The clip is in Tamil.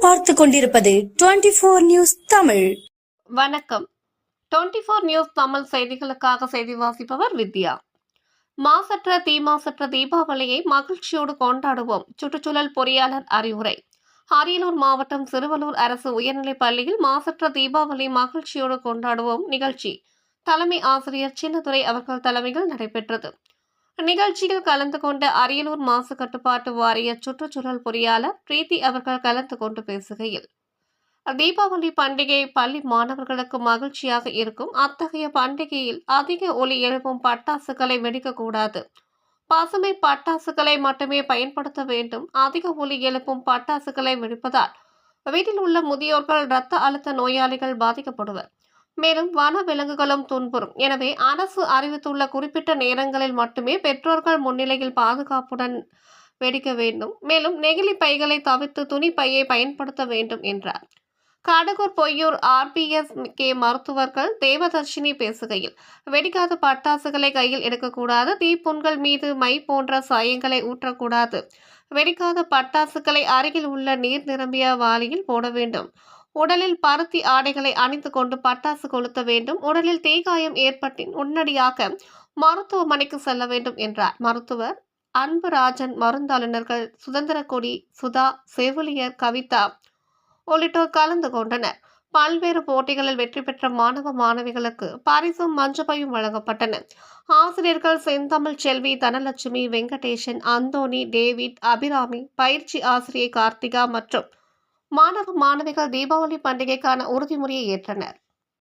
பார்த்து கொண்டிருப்பது டுவெண்டி போர் நியூஸ் தமிழ். வணக்கம். டுவெண்டி ஃபோர் நியூஸ் தமிழ் செய்திகளுக்காக செய்தி வாசிப்பவர் வித்யா. மாசற்ற தீமாசற்ற தீபாவளியை மகிழ்ச்சியோடு கொண்டாடுவோம். சுற்றுச்சூழல் பொறியாளர் அறிவுரை. அரியலூர் மாவட்டம் சிறுவலூர் அரசு உயர்நிலைப் பள்ளியில் மாசற்ற தீபாவளி மகிழ்ச்சியோடு கொண்டாடுவோம் நிகழ்ச்சி. தலைமை ஆசிரியர் சின்னதுரை அவர்கள் தலைமையில் நடைபெற்றது. நிகழ்ச்சியில் கலந்து கொண்ட அரியலூர் மாசு கட்டுப்பாட்டு வாரிய சுற்றுச்சூழல் பொறியாளர் பிரீத்தி அவர்கள் கலந்து கொண்டு பேசுகையில் தீபாவளி பண்டிகை பள்ளி மாணவர்களுக்கு மகிழ்ச்சியாக இருக்கும். அத்தகைய பண்டிகையில் அதிக ஒலி எழுப்பும் பட்டாசுகளை வெடிக்கக்கூடாது பசுமை பட்டாசுகளை மட்டுமே பயன்படுத்த வேண்டும். அதிக ஒலி எழுப்பும் பட்டாசுகளை வெடிப்பதால் வீட்டில் உள்ள முதியோர்கள் இரத்த அழுத்த நோயாளிகள் பாதிக்கப்படுவர். மேலும் வன விலங்குகளும் துன்புறும். எனவே அரசு அறிவித்துள்ள குறிப்பிட்ட நேரங்களில் மட்டுமே பெற்றோர்கள் முன்னிலையில் பாதுகாப்புடன் வெடிக்க வேண்டும். மேலும் நெகிழி பைகளை தவிர்த்து துணி பையை பயன்படுத்த வேண்டும் என்றார். காடகூர் பொய்யூர் ஆர்பிஎஸ் கே மருத்துவர்கள் தேவதர்ஷினி பேசுகையில் வெடிக்காத பட்டாசுகளை கையில் எடுக்கக்கூடாது தீப்புண்கள் மீது மை போன்ற சாயங்களை ஊற்றக்கூடாது. வெடிக்காத பட்டாசுகளை அருகில் உள்ள நீர் நிரம்பிய வாளியில் போட வேண்டும். உடலில் பருத்தி ஆடைகளை அணிந்து கொண்டு பட்டாசு கொளுத்த வேண்டும். உடலில் தேய்காயம் ஏற்பட்டின் உடனடியாக மருத்துவமனைக்கு செல்ல வேண்டும் என்றார். மருத்துவர் அன்புராஜன் மருந்தாளுநர்கள் சுதந்திரக்கொடி சுதா செவிலியர் கவிதா உள்ளிட்டோர் கலந்து கொண்டனர். பல்வேறு போட்டிகளில் வெற்றி பெற்ற மாணவ மாணவிகளுக்கு பரிசும் மஞ்சப்பையும் வழங்கப்பட்டன. ஆசிரியர்கள் செந்தமிழ் செல்வி தனலட்சுமி வெங்கடேசன் அந்தோணி டேவிட் அபிராமி பயிற்சி ஆசிரியை கார்த்திகா மற்றும் மாணவ மாணவிகள் தீபாவளி பண்டிகைக்கான உறுதிமொழியை ஏற்றனர்.